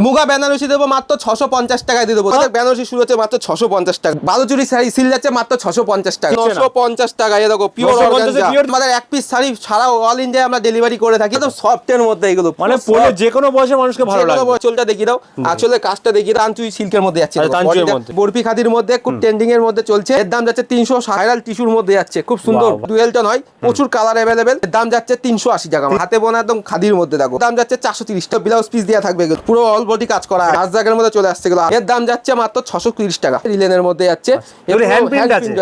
মুগা বেনারসি দেবো মাত্র ছশো পঞ্চাশ টাকায় দিয়ে দেবো। বেনারসি শুরু হচ্ছে মাত্র ছশো পঞ্চাশ টাকা। বালুচুরি শাড়ি সিল যাচ্ছে মাত্র ছশো পঞ্চাশ টাকা। নশো পঞ্চাশ টাকা দেখো পিওর 950 এ pure- আমাদের এক পিস শাড়ি সারা অল ইন্ডিয়া আমরা ডেলিভারি করে থাকি। একদম সফটের মধ্যে এগুলো মানে পরে যে কোনো বয়সের মানুষকে ভালো লাগবে। চুলটা দেখিয়ে দাও আসলে কাজটা দেখিয়ে দাও তানচুই সিল্কের মধ্যে যাচ্ছে। বরফি খাদির মধ্যে খুব ট্রেন্ডিং এর মধ্যে চলছে। এর দাম যাচ্ছে তিনশো সাইরাল টিস্যুর মধ্যে যাচ্ছে। খুব সুন্দর. ডুয়েলটা নয় প্রচুর কালার অ্যাভেলেবেল এর দাম যাচ্ছে তিনশো আশি টাকা। হাতে বোনা একদম খাদির মধ্যে দেখো। দাম যাচ্ছে চারশো তিরিশ। টাকা ব্লাউজ পিস দেওয়া থাকবে। পুরো অল বডি কাজ করা রাজদাগের মধ্যে চলে আসছে এগুলো। এর দাম যাচ্ছে মাত্র ছশো তিরিশ টাকা। রিলেনের মধ্যে যাচ্ছে?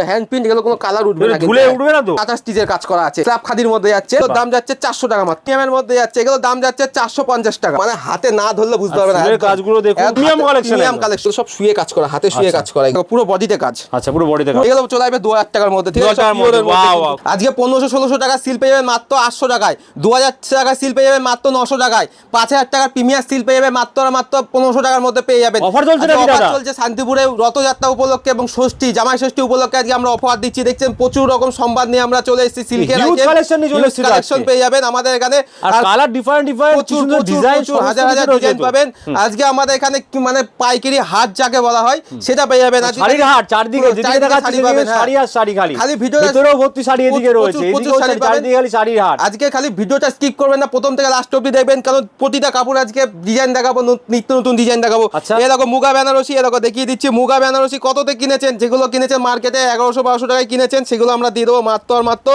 হ্যান্ড প্রিন্ট এগুলো কোনো কালার উঠবে না। ধুলে উঠবে না তো? স্টিচের কাজ করা আছে। স্ল্যাব খাদির মধ্যে যাচ্ছে। দাম যাচ্ছে চারশো টাকা মাত্র। প্রিমিয়ামের মধ্যে যাচ্ছে। এগুলো দাম যাচ্ছে চারশো পঞ্চাশ টাকা। মানে হাতে না ধরলে বুঝতে পারবে না। কাজগুলো দেখুন, collection premium একদম। collection, সব শুয়ে কাজ করা হাতে শুয়ে আচ্ছা। কাজ করা। পুরো বডিতে কাজ। আচ্ছা পুরো বডিতে এগুলো চলে আসবে দু হাজার টাকার মধ্যে। ঠিক 2000 আছে আজকে পনেরোশো ষোলোশো টাকা সিল পেয়ে যাবেন মাত্র আটশো টাকায়। দু হাজার টাকা সিল পেয়ে যাবেন মাত্র নশো টাকায়। পাঁচ হাজার টাকার প্রিমিয়ার সিল পেয়ে যাবেন মাত্র মাত্র পনেরোশো টাকার মধ্যে পেয়ে যাবেন। Offer চলছে offer দাদা? চলছে শান্তিপুরে রথযাত্রা উপলক্ষে এবং ষষ্ঠী জামাই ষষ্ঠী উপলক্ষে আজকে আমরা অফার দিচ্ছি। দেখছেন প্রচুর রকম সম্বাদ নিয়ে আমরা চলে এসেছি সিল্কের কালেকশন পেয়ে যাবেন আমাদের এখানে। আর আর কালার ডিফারেন্ট ডিফারেন্ট প্রচুর ডিজাইন হাজার হাজার ডিজাইন পাবেন। আজকে আমাদের এখানে মানে পাইকারি হাট যাকে বলা হয় সেটা পেয়ে যাবেন আজকে। শাড়ির হাট চারদিকে যেদিকে চারিদিকে শাড়ি সেদিকে পাবেন, হ্যাঁ। আর শাড়ি খালি। ভর্তি শাড়ি এদিকে রয়েছে। চারিদিকে খালি শাড়ির হাট। আজকে খালি ভিডিওটা স্কিপ করবেন না প্রথম থেকে লাস্ট অব্দি দেখবেন কারণ প্রতিটা কাপড় আজকে ডিজাইন দেখাবো নিত্য নতুন ডিজাইন দেখাবো আচ্ছা। এ দেখো মুগা বেনারসি এ দেখো দেখিয়ে দিচ্ছি মুগা বেনারসি কততে কিনেছেন যেগুলো কিনেছেন মার্কেটে এগারোশো বারোশো টাকায় কিনেছেন সেগুলো আমরা দিয়ে দেবো মাত্র আর মাত্র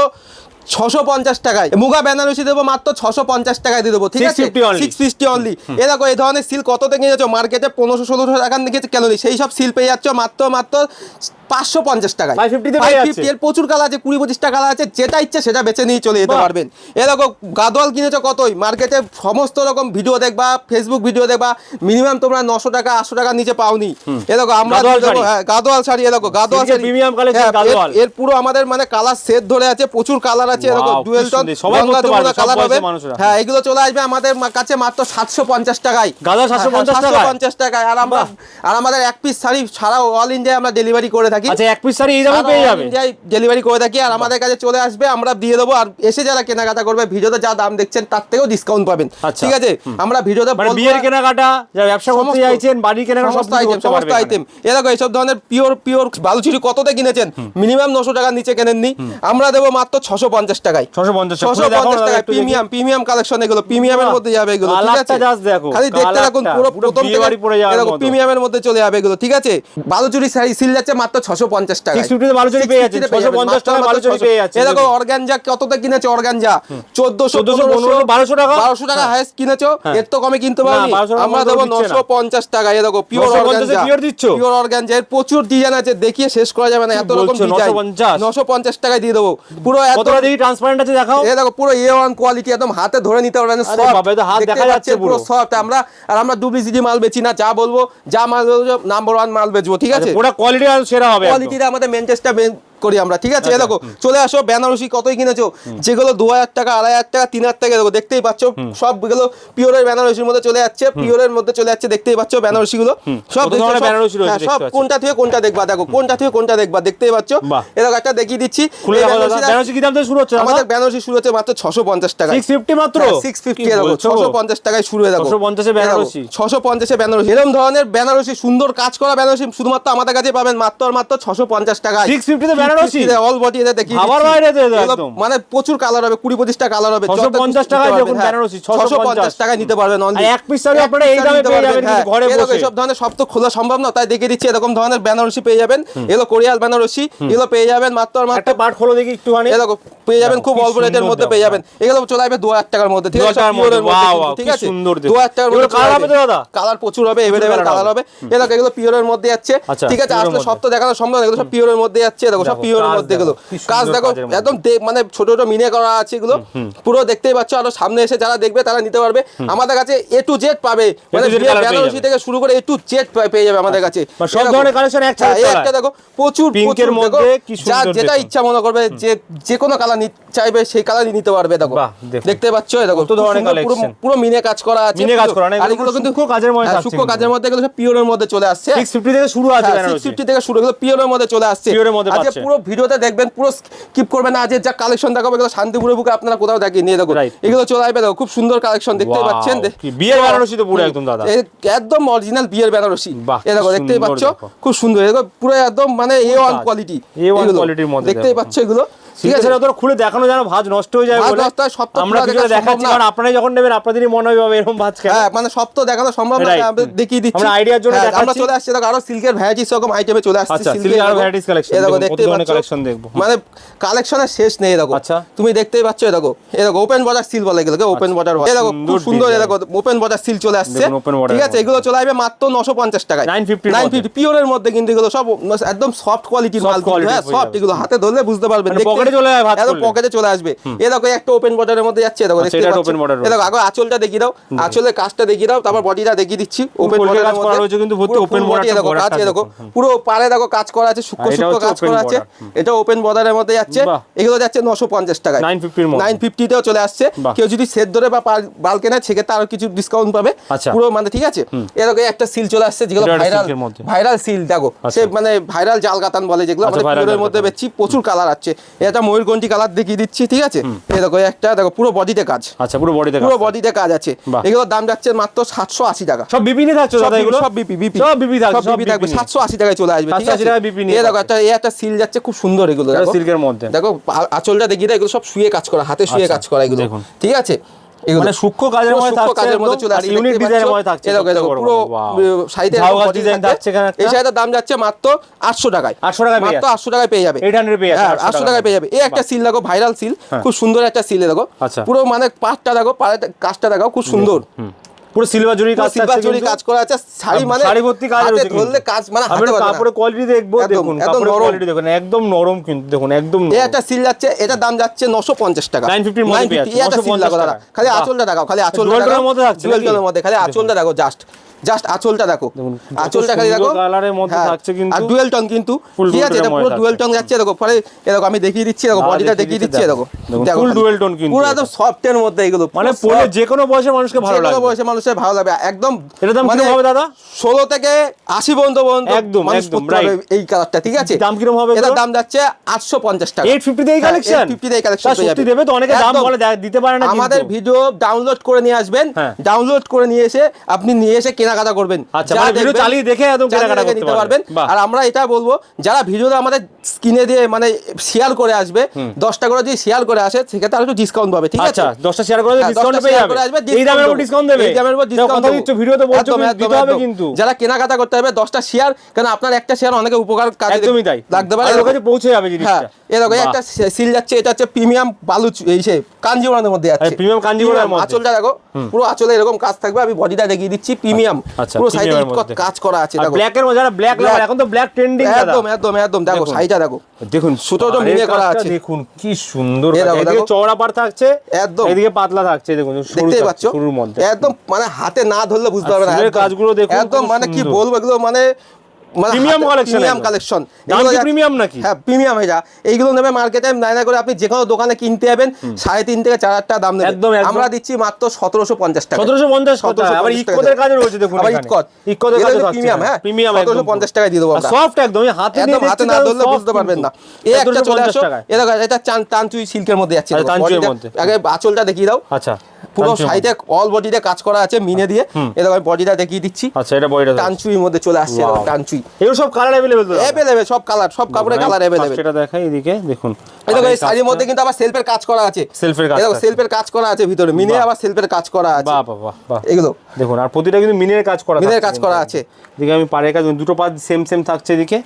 ছশো পঞ্চাশ টাকায়। মুগা বেনারসি দেবো মাত্র ছশো পঞ্চাশ টাকায় দিয়ে দেবো ঠিক আছে? 650 only। সিক্স ফিফটি অনলি এ দেখো এই ধরনের সিল কততে কিনেছো মার্কেটে পনেরোশো ষোলোশো টাকার দিকে কেন সেই সব সিল পেয়ে যাচ্ছ মাত্র মাত্র পাঁচশো পঞ্চাশ টাকায়। 550 তে পেয়ে যাচ্ছে। 550 এর প্রচুর কালার আছে কুড়ি পঁচিশটা কালার আছে যেটা ইচ্ছে সেটা বেছে নিয়ে চলে যেতে পারবেন। এ দেখো গাদোয়াল কিনেছো কতই? মার্কেটে সমস্ত রকম ভিডিও দেখবা ফেসবুক ভিডিও দেখবা মিনিমাম তোমরা নশো টাকা আটশো টাকার নিচে পাওনি। এ দেখো আমরা গাদোয়াল শাড়ি। হ্যাঁ, গাদোয়াল শাড়ি হ্যাঁ, এর- গাদোয়াল। এর পুরো আমাদের মানে কালার সেট ধরে আছে প্রচুর কালার আছে এ দেখো Wow, কি ডুয়েল টোন পারবে, সব কালার হবে। হ্যাঁ এগুলো চলে আসবে আমাদের কাছে মাত্র সাতশো পঞ্চাশ টাকায়। গাদোয়াল 750 টাকায়? পঞ্চাশ টাকায়। আর আমরা আর আমাদের এক পিস শাড়ি সারা অল ইন্ডিয়া আমরা ডেলিভারি করে থাকি। আচ্ছা এক পিস শাড়ি এই দামে পেয়ে যাবে? ইন্ডিয়ায় ডেলিভারি করে থাকি। আর আমাদের কাছে চলে আসবে আমরা দিয়ে দেবো। আর এসে যারা কেনাকাটা করবে ভিডিওতে যা দাম দেখছেন তার থেকেও ডিসকাউন্ট পাবেন। আচ্ছা। ঠিক আছে? আমরা ভিডিওতে মানে বিয়ের কেনাকাটা যারা ব্যবসা করতে চাইছেন বাড়ির কেনাকাটা সমস্ত আইটেম সমস্ত আইটেম এ দেখো এইসব ধরনের পিওর পিওর বালুচুরি কততে কিনেছেন? মিনিমাম নশো টাকার নিচে কেনেননি। আমরা দেবো মাত্র ছশো পঞ্চাশ টাকায়। ছশো পঞ্চাশ টাকায় প্রিমিয়াম প্রিমিয়াম কালেকশন এগুলো প্রিমিয়ামের মধ্যে যাবে এগুলো ঠিক আছে? খালি দেখতে থাকুন পুরো পুরো প্রথম বিয়ে থেকে বাড়ি পড়ে যাওয়ার এরকম প্রিমিয়ামের মধ্যে চলে যাবে এগুলো ঠিক আছে? বালুচুরি শাড়ি সিল যাচ্ছে মাত্র ছশো পঞ্চাশ টাকা বালুচুরি পেয়ে যাচ্ছেন, 650 টাকায় বালুচুরি পেয়ে যাচ্ছেন, এ অর্গানজা কততে কিনেছে অর্গানজা? চোদ্দশো 1400, 1200 টাকা? বারোশো টাকা হাইস্ট কিনেছো। এর তো কমে কিনতে না, পারবি 1200 টাকা আমরা দেবো নশো পঞ্চাশ টাকা এ দেখো পিওর অর্গানজা। পিওর অর্গানজা এর প্রচুর ডিজাইন আছে দেখিয়ে শেষ করা যাবে না এত রকম ডিজাইন নশো পঞ্চাশ? টাকায় দিয়ে দেবো। পুরো এত দেখি ট্রান্সপারেন্ট আছে দেখাও এই দেখো পুরো এ ওয়ান কোয়ালিটি একদম হাতে ধরে নিতে পারবেন সফট হাত দেখা যাচ্ছে পুরো। সফট আমরা আর আমরা ডুপ্লিসিটি মাল বেচি না যা বলব যা মাল বলব নাম্বার ওয়ান মাল বেচবো ঠিক আছে পুরো কোয়ালিটি সেরা হবে। কোয়ালিটিটা আমাদের মেনটেস্টটা করি আমরা ঠিক আছে? দেখো চলে আসো বেনারসি কতই কিনেছো? যেগুলো দু হাজার টাকা আড়াই হাজার টাকা তিন হাজার টাকা দেখো দেখতেই পাচ্ছ। সবগুলো পিওরের বেনারসির মধ্যে চলে যাচ্ছে পিওরের মধ্যে চলে যাচ্ছে দেখতেই পাচ্ছ বেনারসি গুলো সব সব- হ্যাঁ, সব পাচ্ছি। কোনটা থেকে কোনটা দেখবা? দেখো কোনটা থেকে কোনটা দেখবা? দেখতেই পাচ্ছ? এরকম একটা দেখিয়ে দিচ্ছি। আমাদের বেনারসি শুরু হচ্ছে মাত্র ছশো পঞ্চাশ টাকা 650 মাত্র? সিক্স ফিফটি দেখো ছশো পঞ্চাশ টাকায় শুরু হয়ে দেখো। 650 এ বেনারসি। ছশো পঞ্চাশে বেনারসি। এরকম ধরনের বেনারসি সুন্দর কাজ করা বেনারসি শুধুমাত্র আমাদের কাছে পাবেন মাত্র মাত্র ছশো পঞ্চাশ টাকায়। 650 তে বেনারসি? অল বডি এদের দেখি ভাবার বাইরে একদম। মানে প্রচুর কালার হবে কুড়ি পঁচিশটা কালার হবে 650 টাকায় যখন বেনারসি, 650 টাকায় নিতে পারবেন only। এক piece শাড়ি আপনারা এই দামে পেয়ে যাবেন হ্যাঁ। কিন্তু ঘরে বসে। এইসব ধরনের সব তো খোলা সম্ভব না তাই দেখিয়ে দিচ্ছি এরকম ধরনের বেনারসি পেয়ে যাবেন। এগুলো কোরিয়াল বেনারসি এগুলো পেয়ে যাবেন মাত্র মাত্র একটা পার্ট খোলো দেখি একটুখানি। এ পেয়ে যাবেন খুব অল্প রেটের মধ্যে পেয়ে যাবেন। এগুলো চলে আসবে দু হাজার টাকার মধ্যে ঠিক আছে? ঠিক টাকার মধ্যে হবে দাদা? কালার প্রচুর হবে এভেলেবেল কালার হবে। এগুলো পিওরের মধ্যে যাচ্ছে ঠিক আছে আসলে সব তো দেখানো সম্ভব না এগুলো সব পিওরের মধ্যে। যাচ্ছে দেখো সব কাজ মধ্যে কি কাজ দেখো একদম মানে ছোট ছোট মিনে করা আছে এগুলো। পুরো দেখতেই পাচ্ছ আরও সামনে এসে যারা দেখবে তারা নিতে পারবে। আমাদের কাছে এ টু জেড পাবে। মানে বেনারসি থেকে শুরু করে এ টু জেড পেয়ে যাবে আমাদের কাছে। মানে সব ধরনের collection এক হ্যাঁ। একটা দেখো প্রচুর দেখো, মধ্যে কি যা যেটা ইচ্ছা মনে করবে যে যে কোনো কালার চাইবে সেই কালারই নিতে পারবে দেখো। দেখতে পাচ্ছ দেখো কত ধরনের খুব সুন্দর, পুরো মিনে কাজ করা আছে। মিনে কাজ করা না, আর এগুলো কিন্তু সূক্ষ্ম কাজের মধ্যে হ্যাঁ, থাকছে সূক্ষ্ম কাজের মধ্যে এগুলো সব পিওরের মধ্যে চলে আসছে। 650 থেকে শুরু আছে হ্যাঁ, 650 থেকে শুরু এগুলো পিওরের মধ্যে চলে আসছে। মধ্যে আজকে। পুরো ভিডিওতে দেখবেন পুরো স্কিপ করবেন না যে যা কালেকশন দেখাবো এগুলো শান্তিপুরের বুকে আপনারা কোথাও দেখি নিয়ে দেখো এগুলো চলে আসবে দেখো খুব সুন্দর কালেকশন দেখতে পাচ্ছেন। বিয়ের বেনারসি তো পুরো একদম দাদা। একদম অরিজিনাল বিয়ের বেনারসি। এ দেখো দেখতেই পাচ্ছ খুব সুন্দর এগুলো পুরো একদম মানে A one quality A one কোয়ালিটির মধ্যে দেখতেই দেখো। পাচ্ছ এগুলো। ঠিক আছে তোরা খুলে দেখানো যেন ভাজ নষ্ট হয়ে যায় বলে। নষ্ট হয়, আমরা সম্ভব দেখাচ্ছি কারণ আপনারাই যখন নেবেন আপনাদেরই মনে হবে বাবা, এরকম ভাজ হ্যাঁ মানে সব তো দেখানো সম্ভব না আমরা দেখিয়ে দিচ্ছি। আমরা idea র জন্য হ্যাঁ, আমরা চলে আসছি দেখো আরও সিল্কের ভ্যারাইটিস রকম আইটেমে চলে আসছে আচ্ছা, silk-এর আরও collection, এ দেখো দেখতেই পাচ্ছ। collection দেখব। মানে কালেকশনের শেষ নেই দেখো। আচ্ছা। তুমি দেখতেই পাচ্ছ দেখো এ দেখো ওপেন বর্ডার সিল বলে এগুলোকে ওপেন বর্ডার এ দেখো খুব সুন্দর সুন্দর এ design। দেখো ওপেন বর্ডার সিল চলে আসছে। ঠিক আছে এগুলো চলে আসবে মাত্র 950 টাকায়। 950 র 950 পিওরের মধ্যে কিন্তু এগুলো সব একদম সফট কোয়ালিটির মাল quality হ্যাঁ সফট এগুলো হাতে ধরলে বুঝতে পারবেন। মানে দেখতে- পকেটে চলে যায় ভাঁজ একদম পকেটে চলে আসবে। এ দেখো একটা ওপেন বর্ডারের মধ্যে যাচ্ছে দেখো আচ্ছা, দেখতে পাচ্ছ? open border এ দেখো আগে আঁচলটা দেখিয়ে দাও আঁচলের কাজটা দেখিয়ে দাও তারপর বডিটা দেখিয়ে দিচ্ছি ওপেন বর্ডারের কাজ করা মধ্যে। কিন্তু ভর্তি পুরো open full body border এ দেখো কাজ দেখো দেখো, পুরো পারে দেখো কাজ করা আছে সূক্ষ্ম সূক্ষ্ম কাজ করা আছে। এটা ওপেন বর্ডারের মধ্যে যাচ্ছে এগুলো যাচ্ছে 950 টাকায়। 950 র মধ্যে। 950 তেও চলে আসছে। কেউ যদি সেট ধরে বা বাল কেনে সেক্ষেত্রে আরও কিছু ডিসকাউন্ট পাবে। আচ্ছা। পুরো মানে ঠিক আছে? এ দেখো একটা সিল চলে আসছে যেগুলো ভাইরাল। ভাইরাল সিল দেখো। সে মানে ভাইরাল জাল গাতান বলে যেগুলো আচ্ছা, আমাদের মধ্যে কাতান। বেচছি প্রচুর কালার আছে। এটা ময়ূরকণ্ঠী কালার দেখিয়ে দিচ্ছি ঠিক আছে? এই দেখো একটা দেখো পুরো বডিতে কাজ। আচ্ছা পুরো বডিতে পুরো বডিতে কাজ আছে। এগুলোর দাম যাচ্ছে মাত্র সাতশো আশি টাকা। সব বিপিনে থাকছে দাদা এগুলো? সব বিপি বিপি সব বিপি থাকবে সব বিপি থাকবে। সাতশো আশি টাকায় চলে আসবে ঠিক আছে? টাকায় বিপি নিয়ে দেখো। একটা এই একটা সিল যাচ্ছে খুব সুন্দর এগুলো সিল্কের মধ্যে। দেখো আচলটা দেখিয়ে দেয় এগুলো সব শুয়ে কাজ করা হাতে শুয়ে আচ্ছা, কাজ করা এগুলো ঠিক আছে? মানে সূক্ষ্ম কাজের মধ্যে থাকছে কাজের মধ্যে চলে আসছে ইউনিক ডিজাইনের মধ্যে থাকছে দেখো, দেখো, পুরো কথা, wow। সাইডে ঝাউ গাছ ডিজাইন থাকছে এই সাইডের দাম যাচ্ছে মাত্র আটশো টাকায়। 800 টাকায় মাত্র টাকায় পেয়ে যাবে। 800 পেয়ে হ্যাঁ 800 আটশো টাকায় পেয়ে যাবে। এই একটা সিল দেখো ভাইরাল সিল খুব সুন্দর একটা সিল দেখো। আচ্ছা। পুরো মানে পাটটা দেখো কাজটা দেখো খুব সুন্দর। পুরো সিলভার জুরি কাজ সিলভার জরি কাজ করা আছে শাড়ি মানে শাড়ি ভর্তি কাজ আছে ধরলে কাজ মানে হাতে বাজে না। কোয়ালিটি দেখব দেখুন একদম কাপড়ের। কোয়ালিটি দেখুন একদম নরম কিন্তু দেখুন একদম একটা সিল যাচ্ছে এটার দাম যাচ্ছে নশো পঞ্চাশ টাকা 950 র মধ্যে পেয়ে 950 এই একটা সিল দেখো 950 দাদা টাকা। খালি। আঁচলটা দেখাও খালি আঁচলটা দেখাও মধ্যে থাকছে মধ্যে খালি আঁচলটা দেখো জাস্ট জাস্ট আঁচলটা দেখো আঁচলটা খালি দেখো হ্যাঁ। আর ডুয়েল টন কিন্তু ঠিক আছে এটা পুরো ডুয়েল। টন যাচ্ছে দেখো পরে এ দেখো আমি দেখিয়ে দিচ্ছি দেখো বডিটা দেখিয়ে দিচ্ছি দেখো। দেখো দেখুন, দেখো full খালি। dual tone কিন্তু পুরো এটা। একদম সফটের মধ্যে এগুলো মানে পরে যে কোনো বয়সের মানুষকে ভালো যে কোনো বয়সে মানুষের ভালো লাগবে একদম এটার দাম কীরকম হবে দাদা? ষোলো থেকে আশি পর্যন্ত পর্যন্ত একদম, একদম, পড়তে এই কালারটা ঠিক আছে দাম কীরকম হবে এটার দাম যাচ্ছে আটশো পঞ্চাশ টাকা 850 তে এই হ্যাঁ, কালেকশন 850 তে এই সত্যি দেবে তো অনেকে দাম বলে দিতে পারে না আমাদের ভিডিও ডাউনলোড করে নিয়ে আসবেন হ্যাঁ। ডাউনলোড করে নিয়ে এসে আপনি নিয়ে এসে কেনাকাটা করবেন। আচ্ছা, যা মানে চালিয়ে দেখে একদম কেনাকাটা করতে পারবেন। আর আমরা এটা বলব যারা ভিডিওটা আমাদের স্ক্রিনে দিয়ে মানে শেয়ার করে আসবে দশটা করে যদি শেয়ার করে আসে সেক্ষেত্রে আর একটু ডিসকাউন্ট পাবে ঠিক আছে? আচ্ছা দশটা শেয়ার করে হ্যাঁ, ডিসকাউন্ট পেয়ে যাবে। এই দামের উপর ডিসকাউন্ট দেবে। এই দামের উপর ডিসকাউন্ট বলছো দিতে হবে কিন্তু। যারা কেনাকাটা করতে হবে দশটা শেয়ার কেন আপনার একটা শেয়ার অনেকে উপকার কাজে একদমই তাই। লাগতে পারে কাছে পৌঁছে যাবে হ্যাঁ জিনিসটা এই দেখো একটা সিল যাচ্ছে এটা হচ্ছে প্রিমিয়াম বালু এই সে কাঞ্জিবরণের মধ্যে আছে প্রিমিয়াম কাঞ্জিবরমের মধ্যে। আঁচলটা দেখো পুরো আঁচলে এরকম কাজ থাকবে আমি বডিটা দেখিয়ে দিচ্ছি প্রিমিয়াম পুরো সাইডে premium কাজ করা আছে দেখো। ব্ল্যাক এর মধ্যে ব্ল্যাক লাভার এখন তো ব্ল্যাক ট্রেন্ডিং একদম একদম একদম দেখো সাইজটা দেখো। দেখুন সুতো তো মিলে করা আছে। দেখুন কি সুন্দর এদিকে চওড়া পাড় থাকছে একদম। এদিকে পাতলা থাকছে দেখুন পাচ্ছ? মধ্যে। একদম মানে হাতে না ধরলে বুঝতে পারবে না কাজগুলো দেখুন একদম মানে কি বলব এগুলো মানে প্রিমিয়াম কালেকশন নাকি? হ্যাঁ প্রিমিয়াম এটা এইগুলো নেবে মার্কেটে নাই না করে আপনি যে কোনো দোকানে কিনতে যাবেন সাড়ে তিন থেকে চার হাজার টাকা দাম নেবে। একদম, একদম। আমরা দিচ্ছি মাত্র সতেরোশো পঞ্চাশ টাকা। সতেরোশো পঞ্চাশ আবার ইকোদের কাজে রয়েছে দেখুন আবার এখানে। ইকোদের কাজে প্রিমিয়াম হ্যাঁ? প্রিমিয়াম সতেরোশো পঞ্চাশ টাকায় দিয়ে দেবো সফট একদম হাতে একদম হাতে না ধরলে বুঝতে পারবেন না। কিন্তু। এই একটা চলে 1750 আসো। টাকায়। এটা টানচুই সিল্কের মধ্যে যাচ্ছে। আগে আঁচলটা দেখিয়ে দাও। আচ্ছা। পুরো সাইডে অল বডিতে কাজ করা আছে মিনে দিয়ে। এটা আমি বডিটা দেখিয়ে দিচ্ছি। আচ্ছা এটা বডিটা টানচুইর মধ্যে চলে আসছে. টানচুই এগুলো সব কালার अवेलेबल তো अवेलेबल সব কালার সব কাপড়ে কালার अवेलेबल এটা দেখাই এদিকে দেখুন। এই দেখো এই শাড়ির মধ্যে কিন্তু আবার সেলফের কাজ করা আছে। সেলফের কাজ দেখো সেলফের কাজ করা আছে ভিতরে মিনে আবার সেলফের কাজ করা আছে। বাহ বাহ বাহ বাহ। এগুলো। দেখুন আর প্রতিটা কিন্তু মিনের কাজ করা মিনের কাজ করা আছে। এদিকে আমি পাড়ের কাজ দুটো পাঁচ সেম সেম থাকছে এদিকে।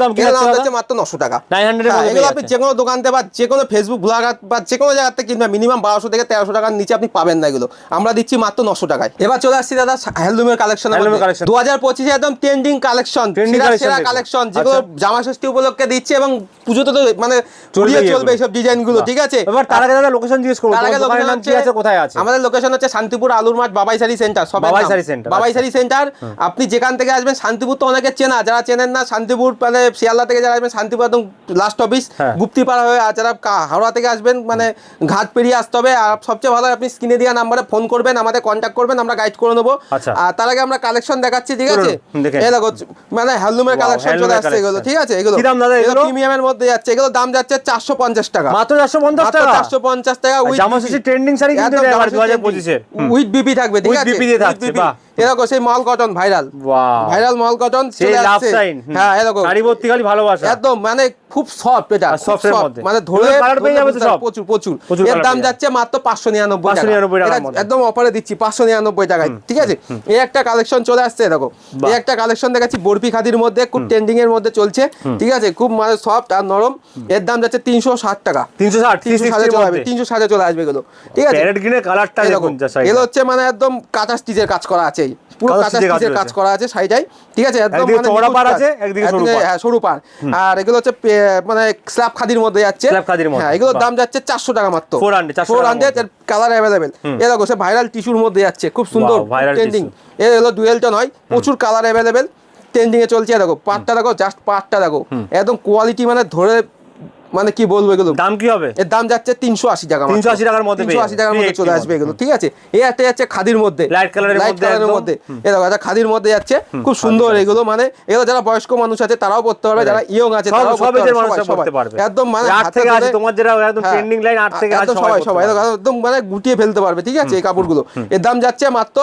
দাম কি এগুলো দাম আছে হচ্ছে মাত্র নশো টাকা। 900 এর হ্যাঁ, এগুলো আপনি যে কোনো দোকান থেকে বা যে কোনো ফেসবুক ব্লগার বা যে কোনো জায়গা থেকে কিনবেন মিনিমাম বারোশো থেকে তেরোশো টাকার নিচে আপনি পাবেন না এগুলো। আমরা দিচ্ছি মাত্র নশো টাকায়। এবার চলে আসছি দাদা হ্যান্ডলুমের কালেকশন collection। দু হাজার পঁচিশে একদম ট্রেন্ডিং কালেকশন সেরা কালেকশন যেগুলো আচ্ছা। জামা ষষ্ঠী উপলক্ষে দিচ্ছে এবং পুজোতে তো মানে চলবে। এইসব ডিজাইনগুলো ঠিক আছে? এবার তার আগে দাদা লোকেশন জিজ্ঞেস করব কি কোথায় আছে? আমাদের লোকেশন হচ্ছে শান্তিপুর আলুর মাঠ বাবাই শাড়ি সেন্টার সব বাবাই শাড়ি center, বাবাই আচ্ছা। সেন্টার আপনি যেখান থেকে আসবেন শান্তিপুর তো অনেকে চেনা যারা চেনেন না শান্তিপুর মানে শিয়ালদা থেকে যারা আসবেন শান্তিপুর একদম লাস্ট অফিস হ্যাঁ। গুপ্তিপাড়া হয়ে আর যারা হাওড়া থেকে আসবেন মানে ঘাট পেরিয়ে আসতে হবে। আর সবচেয়ে ভালো আপনি স্ক্রিনে দেওয়া নাম্বারে ফোন করবেন আমাদের কন্ট্যাক্ট করবেন আমরা গাইড করে নেব। আচ্ছা। আর তার আগে আমরা কালেকশন দেখাচ্ছি ঠিক আছে? এই দেখো মানে হ্যান্ডলুমের কালেকশন চলে আসছে এগুলো ঠিক আছে? এগুলো? প্রিমিয়ামের মধ্যে যাচ্ছে এগুলো দাম যাচ্ছে চারশো পঞ্চাশ টাকা। মাত্র চারশো পঞ্চাশ টাকা? চারশো পঞ্চাশ টাকা শেষে ট্রেন্ডিং শাড়ি কিন্তু উইথ বিপি থাকবে ঠিক আছে? দিয়ে। এরকম সেই mul cotton viral viral mul cotton চলে আসছে। হ্যাঁ এরকম শাড়ি ভর্তি খালি ভালোবাসা। একদম মানে খুব সফট এটা মধ্যে। মানে ধরে প্রচুর প্রচুর। এর দাম যাচ্ছে মাত্র পাঁচশো নিরানব্বই 599 একদম অফারে দিচ্ছি পাঁচশো নিরানব্বই টাকায়। ঠিক আছে? এই একটা কালেকশন চলে আসছে বাহ। এই একটা কালেকশন দেখাচ্ছি বরফি খাদির মধ্যে খুব ট্রেন্ডিং এর মধ্যে চলছে। ঠিক আছে? খুব মানে সফট আর নরম। এর দাম যাচ্ছে তিনশো ষাট টাকা। তিনশো ষাট তিনশো ষাটে চলে আসবে তিনশো ষাটে চলে আসবে এগুলো। ঠিক আছে? প্যারেট গ্রিনের কালারটা দেখুন দেখো, যা শাড়ি এগুলো হচ্ছে মানে একদম কাঁচা স্টিচের কাজ করা আছে। পুরো কাঁচা কাজ। করা আছে ঠিক আছে? একদম মানে চওড়া নিখুঁত আছে, একদিকে সরু পাড়। হ্যাঁ সরু আর এগুলো হচ্ছে মানে স্ল্যাব খাদির মধ্যে যাচ্ছে। স্ল্যাব খাদির মধ্যে, হ্যাঁ এগুলোর দাম যাচ্ছে চারশো টাকা মাত্র। 400, 400 ফোর হান্ড্রেড কালার অ্যাভেলেবেল এ দেখো সে ভাইরাল টিস্যুর মধ্যে যাচ্ছে খুব সুন্দর ট্রেন্ডিং এ হলো ডুয়েলটা নয় প্রচুর কালার অ্যাভেলেবেল ট্রেন্ডিং এ চলছে দেখো পাটটা দেখো জাস্ট পাটটা দেখো। একদম কোয়ালিটি মানে ধরে মানে কি বলব এগুলো? দাম কি হবে? এর দাম যাচ্ছে তিনশো আশি টাকা 380 টাকার মধ্যে তিনশো আশি টাকার মধ্যে চলে আসবে এগুলো ঠিক আছে? এই একটা যাচ্ছে খাদির মধ্যে। Light colour এর Light মধ্যে colour এর একদম। মধ্যে। এ দেখো একটা খাদির মধ্যে যাচ্ছে। খুব সুন্দর এগুলো মানে এগুলো যারা বয়স্ক মানুষ আছে তারাও পড়তে পারবে যারা ইয়ং আছে তারাও পড়তে পারবে, একদম মানে আট থেকে আছে তোমার যেটা একদম ট্রেন্ডিং লাইন আট থেকে আছে সবাই সবাই একদম মানে গুটিয়ে ফেলতে পারবে ঠিক আছে এই কাপড়গুলো। এর দাম যাচ্ছে মাত্র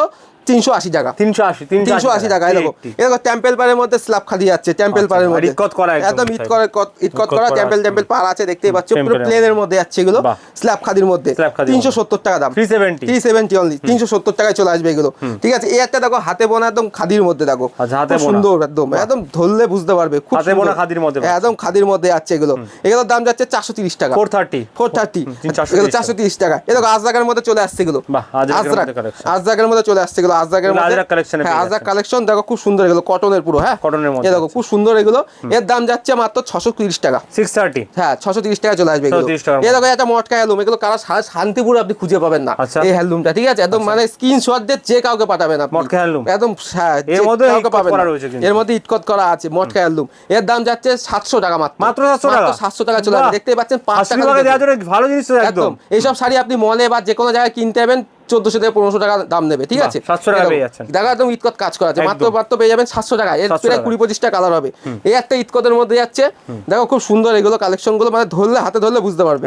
তিনশো আশি টাকা। তিনশো আশি তিনশো আশি টাকা। এরকম এরকম টেম্পেল পাড়ের মধ্যে স্ল্যাব খাদি যাচ্ছে টেম্পেল মধ্যে। ইটকত করা একদম একদম ইট করে ইটকত করা করা টেম্পেল টেম্পেল পাড় আছে দেখতেই পাচ্ছ পুরো প্লেনের মধ্যে। যাচ্ছে এগুলো স্ল্যাব খাদির মধ্যে। তিনশো সত্তর টাকা দাম। 370 থ্রি সেভেন্টি অনলি তিনশো সত্তর টাকায় চলে আসবে এগুলো। ঠিক আছে এই একটা দেখো হাতে বোনা একদম খাদির মধ্যে দেখো। আচ্ছা। সুন্দর একদম। একদম ধরলে বুঝতে পারবে খুব হাতে বোনা খাদির মধ্যে একদম খাদির মধ্যে যাচ্ছে এগুলো। এগুলোর দাম যাচ্ছে চারশো তিরিশ টাকা। ফোর থার্টি ফোর থার্টি চারশো তিরিশ টাকা। এ দেখো আজরাকের মধ্যে চলে আসছে এগুলো। আজরাক আজরাকের মধ্যে চলে আসছে এগুলো। আজরাকের হ্যাঁ আজরাক কালেকশন দেখো খুব সুন্দর এগুলো কটনের পুরো হ্যাঁ? কটনের মধ্যে দেখো খুব সুন্দর এগুলো। এর দাম যাচ্ছে মাত্র ছশো তিরিশ টাকা। সিক্স থার্টি হ্যাঁ ছশো তিরিশ টাকা চলে আসবে এগুলো। 630 টাকার এই দেখো একটা মটকা হ্যালুম এগুলো কারা শান্তিপুর আপনি খুঁজে পাবেন না। আচ্ছা। এই হ্যালুমটা ঠিক আছে? একদম মানে স্ক্রিনশট দিয়ে যে কাউকে পাঠাবেন আপনি। মটকা হ্যালুম? একদম হ্যাঁ এর মধ্যে কাউকে পাবেন। এর মধ্যে ইটকত করা আছে মটকা হ্যালুম এর দাম যাচ্ছে সাতশো টাকা মাত্র। মাত্র 700 টাকা? সাতশো টাকা চলে আসবে। বাহ। দেখতেই পাচ্ছেন পাঁচ টাকা ভালো জিনিস একদম। একদম। এইসব শাড়ি আপনি মলে বা যে কোনো জায়গায় কিনতে যাবেন চোদ্দশো থেকে পনেরোশো টাকা দাম নেবে ঠিক আছে? 700 টাকা এরকম। পেয়ে যাচ্ছেন। দেখো একদম ইটকত কাজ করা আছে মাত্র মাত্র পেয়ে যাবেন সাতশো টাকা এর প্রায়। কুড়ি পঁচিশটা কালার হবে। এই একটা ইটকতের মধ্যে যাচ্ছে দেখো খুব সুন্দর এগুলো কালেকশনগুলো মানে ধরলে হাতে ধরলে বুঝতে পারবে।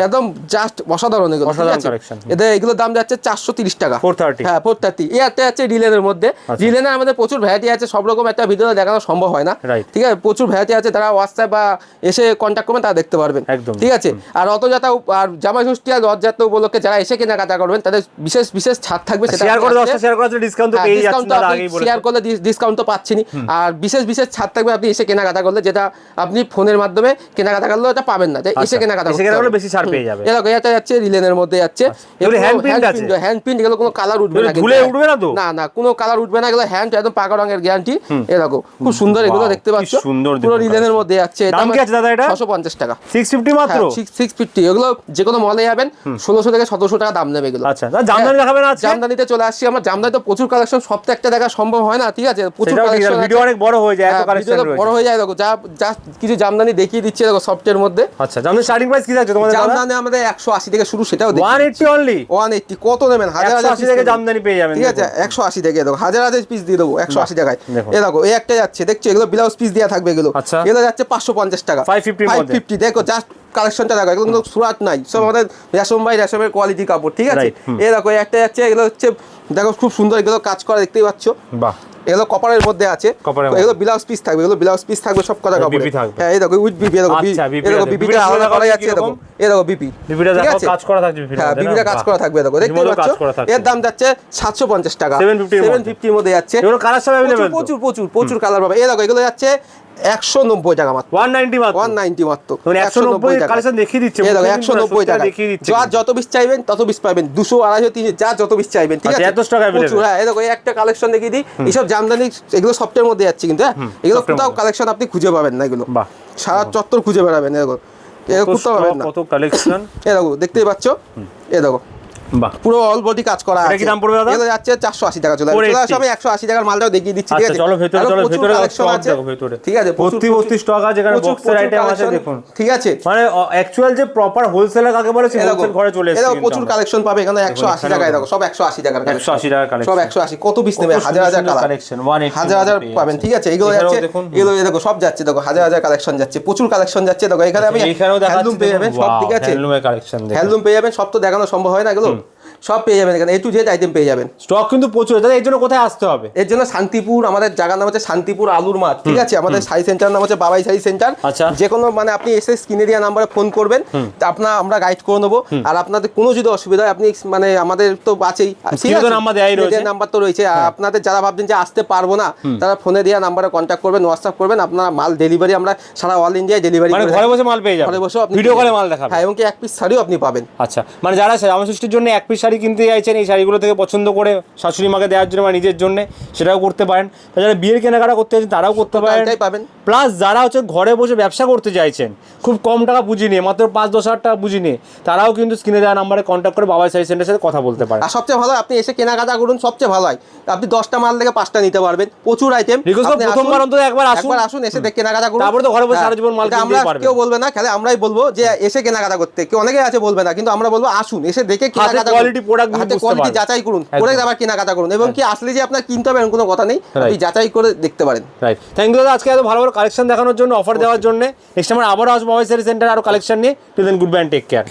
একদম জাস্ট অসাধারণ এগুলো ঠিক আছে? এদের এগুলোর দাম যাচ্ছে চারশো তিরিশ টাকা। 430 হ্যাঁ ফোর থার্টি এই একটা যাচ্ছে রিলেনের মধ্যে। আচ্ছা। রিলেনের আমাদের প্রচুর ভ্যারাইটি আছে সব রকম একটা ভিডিও দেখানো সম্ভব হয় না। ঠিক আছে? প্রচুর ভ্যারাইটি আছে তারা হোয়াটসঅ্যাপ বা এসে কন্ট্যাক্ট করবেন তারা দেখতে পারবেন। একদম। ঠিক আছে? আর উপ- আর জামাই ষষ্ঠী আর রথযাত্রা উপলক্ষে যারা এসে কেনাকাটা করবেন তাদের বিশেষ বিশেষ ছাড় থাকবে সেটা শেয়ার করে আপনি দশটা শেয়ার করার ডিসকাউন্ট তো হ্যাঁ, পেয়ে যাচ্ছেন আগেই বলে share করলে ডিসকাউন্ট তো পাচ্ছেনই আর বিশেষ বিশেষ ছাড় থাকবে আপনি এসে কেনাকাটা করলে যেটা আপনি ফোনের মাধ্যমে কেনাকাটা করলে ওটা পাবেন না এসে আচ্ছা, কেনাকাটা এসে কেনাকাটা করলে বেশি ছাড় পেয়ে যাবে। এরকম এটা যাচ্ছে রিলেনের মধ্যে যাচ্ছে। এগুলো hand print আছে? হ্যান্ড প্রিন্ট এগুলো কোনো কালার উঠবে না ধুলে উঠবে না তো? না না কোনো কালার উঠবে না এগুলো হ্যান্ড একদম পাকা রঙের গ্যারান্টি এরকম খুব সুন্দর এগুলো দেখতে পাচ্ছ। সুন্দর পুরো রিলেনের মধ্যে যাচ্ছে। দাম কি আছে দাদা এটা? ছশো পঞ্চাশ টাকা। সিক্স ফিফটি মাত্র? সিক্স ফিফটি এগুলো যে কোনো মলে যাবেন ষোলোশো থেকে সতেরোশো টাকা দাম নেবে এগুলো। আচ্ছা জামদানি দেখাবেন আজকে? জামদানিতে চলে আসছি আমার। জামদানি তো প্রচুর কালেকশন সব তো একটা দেখা সম্ভব হয় না ঠিক আছে? প্রচুর কালেকশন ভিডিও অনেক বড় হয়ে যায় এত হ্যাঁ, কালেকশন ভিডিওটা বড় হয়ে যায় দেখো যা যা কিছু জামদানি দেখিয়ে দিচ্ছে দেখো সফটের মধ্যে। আচ্ছা জামদানি স্টার্টিং প্রাইস কি থাকছে তোমাদের জামদানি আমাদের একশো আশি থেকে শুরু সেটাও দেখি one eighty only one eighty কত নেবেন? হাজার হাজার আশি piece থেকে জামদানি পেয়ে যাবেন ঠিক আছে একশো আশি থেকে দেখো হাজার হাজার পিস দিয়ে দেবো একশো আশি টাকায়। দেখুন। এ দেখো এই একটা যাচ্ছে দেখছ এগুলো ব্লাউজ পিস দেওয়া থাকবে এগুলো। আচ্ছা। এগুলো যাচ্ছে পাঁচশো পঞ্চাশ টাকা। 550 র মধ্যে। ফিফটি দেখো জাস্ট কালেকশনটা দেখো কিন্তু সুরাট নাই সব আমাদের রেশম বাই রেশমের কোয়ালিটি কাপড় ঠিক আছে? Right, এ দেখো একটা যাচ্ছে এগুলো হচ্ছে দেখো খুব সুন্দর এগুলো কাজ করা দেখতেই পাচ্ছ। বাহ। এগুলো কপারের মধ্যে আছে। এগুলো ব্লাউজ পিস থাকবে এগুলো ব্লাউজ পিস থাকবে সব কাপড়ে বিপি হ্যাঁ এই দেখো উইথ বিপি দেখো এই দেখো আছে। বিপিটা আলাদা করা? যাচ্ছে দেখো বিপি বিপিটা দেখো? কাজ করা বিপিটার হ্যাঁ বিপিটা কাজ করা থাকবে দেখো দেখতে পাচ্ছ। এর দাম যাচ্ছে সাতশো পঞ্চাশ টাকা। 750 এর মধ্যে। যাচ্ছে। এগুলো কালার সব প্রচুর প্রচুর প্রচুর প্রচুর কালার পাবে। এই দেখো এগুলো যাচ্ছে একশো নব্বই টাকা মাত্র। ওয়ান নাইনটি ওয়ান নাইনটি মাত্র। একশো নব্বই কালেকশন দেখিয়ে দিচ্ছে এই দেখো বুঝতে একশো নব্বই টাকা। দেখিয়ে যার যত পিস চাইবেন তত পিস পাবেন। দুশো আড়াইশো তিনশো যা যত পিস চাইবেন ঠিক আচ্ছা, আছে? প্রচুর, হ্যাঁ দেখো একটা কালেকশন দেখিয়ে দিই। এইসব জামদানি এগুলো সফটের মধ্যে যাচ্ছে কিন্তু হ্যাঁ? এগুলো কোথাও কালেকশন আপনি খুঁজে পাবেন না এগুলো। সারা চত্বর খুঁজে বেড়াবেন এরকম এরকম কত কোথাও পাবেন না। কত কালেকশন এ দেখো দেখতেই পাচ্ছ? এ দেখো। পুরো অল বডি কাজ করা আছে কি দাম পড়বে দাদা? এগুলো যাচ্ছে 480 টাকা চলে আসবে চলে আসবে আমি 180 টাকার মালটাও দেখিয়ে দিচ্ছি ঠিক আচ্ছা আছে? চলো ভেতরে চলো ভেতরে collection আছে। ভেতরে। ঠিক আছে প্রচুর- ভর্তি ভর্তি স্টক আছে প্রচুর- বক্সের আইটেম আছে দেখুন। ঠিক আছে। মানে অ্যাকচুয়াল যে প্রপার হোলসেলার কাকে বলে সেই হোলসেল ঘরে চলে এসেছে প্রচুর কালেকশন পাবে এখানে 180 টাকায় দেখো। সব 180 টাকার 180 টাকার সব 180 কত পিস নেবে? হাজার হাজার কালার 180 হাজার হাজার পাবেন। ঠিক আছে এগুলো যাচ্ছে এগুলো দেখো সব যাচ্ছে দেখো হাজার হাজার কালেকশন যাচ্ছে প্রচুর কালেকশন যাচ্ছে দেখো এখানে আমি হ্যান্ডলুম পেয়ে যাবেন সব ঠিক আছে। হ্যান্ডলুমের কালেকশন হ্যান্ডলুম পেয়ে যাবেন সব তো দেখানো সম্ভব হয় না এগুলো সব পেয়ে যাবেন এখানে। এ টু জেড আইটেম পেয়ে যাবেন। স্টক কিন্তু প্রচুর দাদা এর জন্য কোথায় আসতে হবে? এর জন্য শান্তিপুর আমাদের জায়গার নাম হচ্ছে শান্তিপুর আলুর মাঠ ঠিক আছে? আমাদের শাড়ি সেন্টার নাম হচ্ছে বাবাই শাড়ি সেন্টার। আচ্ছা। যে কোনো মানে আপনি এসে স্ক্রিনে দেওয়া নাম্বারে ফোন করবেন আপনার আমরা গাইড করে নেব। আর আপনাদের কোনো যদি অসুবিধা হয় আপনি মানে আমাদের তো আছেই। আছে? নাম্বার তো রয়েছে। আর আপনাদের যারা ভাবছেন যে আসতে পারব না তারা ফোনে দেওয়া নাম্বারে কন্ট্যাক্ট করবেন হোয়াটসঅ্যাপ করবেন। আপনার মাল ডেলিভারি আমরা সারা অল ইন্ডিয়ায় ডেলিভারি মানে ঘরে বসে মাল পেয়ে যাবেন। ঘরে আপনি ভিডিও কলে মাল দেখাবে হ্যাঁ এবং কি এক পিস শাড়িও আপনি পাবেন। আচ্ছা মানে যারা রামসৃষ্টির জন্য এক পিস শাড়ি কিনতে চাইছেন এই শাড়িগুলো থেকে পছন্দ করে শাশুড়ি মাকে দেওয়ার জন্য বা নিজের জন্য সেটাও করতে পারেন। যারা বিয়ের কেনাকাটা করতে চাইছেন তারাও করতে পারেন। পাবেন। প্লাস যারা হচ্ছে ঘরে বসে ব্যবসা করতে চাইছেন খুব কম টাকা পুঁজি নিয়ে মাত্র পাঁচ দশ হাজার টাকা পুঁজি নিয়ে তারাও কিন্তু স্ক্রিনে দেওয়া নাম্বারে কন্ট্যাক্ট করে বাবা শাড়ি সেন্টারের সাথে কথা বলতে পারেন। আর সবচেয়ে ভালো আপনি এসে কেনাকাটা করুন সবচেয়ে ভালো হয়। আপনি দশটা মাল থেকে পাঁচটা নিতে পারবেন প্রচুর আইটেম প্রথমবার অন্তত একবার আসুন। আসুন এসে দেখে কেনাকাটা করুন। তারপরে তো ঘরে বসে হ্যাঁ, সারা জীবন মাল আমরা কেউ বলবে না খালি আমরাই বলব যে এসে কেনাকাটা করতে। কেউ অনেকে আছে বলবে না কিন্তু আমরা বলব আসুন এসে দেখে কেনাকাটা quality product প্রোডাক্ট হাতে কোয়ালিটি যাচাই করুন করে একদম। আবার কেনাকাটা করুন এবং কি আসলে যে আপনার কিনতে হবে এমন কোনো কথা নেই আপনি যাচাই করে দেখতে পারেন। রাইট থ্যাংক ইউ দাদা। আজকে এত ভালো ভালো কালেকশন দেখানোর জন্য অফার দেওয়ার জন্য। নেক্সট আমরা আবারও আসব শাড়ি সেন্টার আরও কালেকশন নিয়ে। To then good bye take care